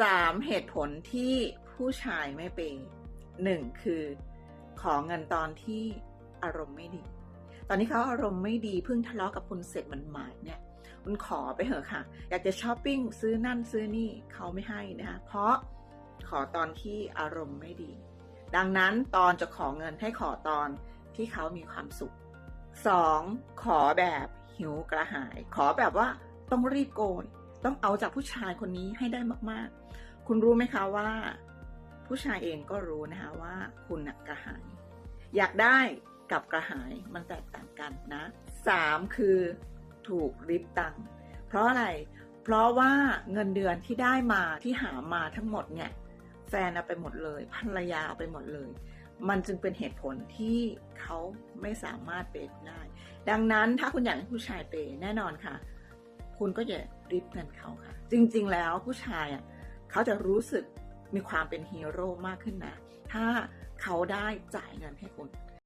สามเหตุผลที่ผู้ชายไม่เปย์หนึ่งคือขอเงินตอนที่อารมณ์ไม่ดี ตอนนี้เขาอารมณ์ไม่ดีเพิ่งทะเลาะกับคุณเสร็จมันหมายเนี่ยคุณขอไปเถอะค่ะ อยากจะช้อปปิ้งซื้อนั่นซื้อนี่เขาไม่ให้นะคะเพราะขอตอนที่อารมณ์ไม่ดี ดังนั้นตอนจะขอเงินให้ขอตอนที่เขามีความสุขสองขอแบบหิวกระหาย ขอแบบว่าต้องรีบโกย ต้องเอาจากผู้ชายคนนี้ให้ได้มาก ๆ คุณรู้ไหมคะว่า ผู้ชายเองก็รู้นะคะว่าคุณกระหาย อยากได้กับกระหายมันแตกต่างกันนะสามคือถูกริบตังค์เพราะอะไร เพราะว่าเงินเดือนที่ได้มาที่หามาทั้งหมดเนี่ยแฟนเอาไปหมดเลยภรรยาเอาไปหมดเลย มันจึงเป็นเหตุผลที่เขาไม่สามารถเปย์ได้ ดังนั้นถ้าคุณอยากให้ผู้ชายเปย์แน่นอนค่ะ คุณก็อย่าริบเงินเขาค่ะ จริงๆแล้วผู้ชายอะเขาจะรู้สึกมีความเป็นฮีโร่มากขึ้นนะ ถ้าเขาได้จ่ายเงินให้คุณ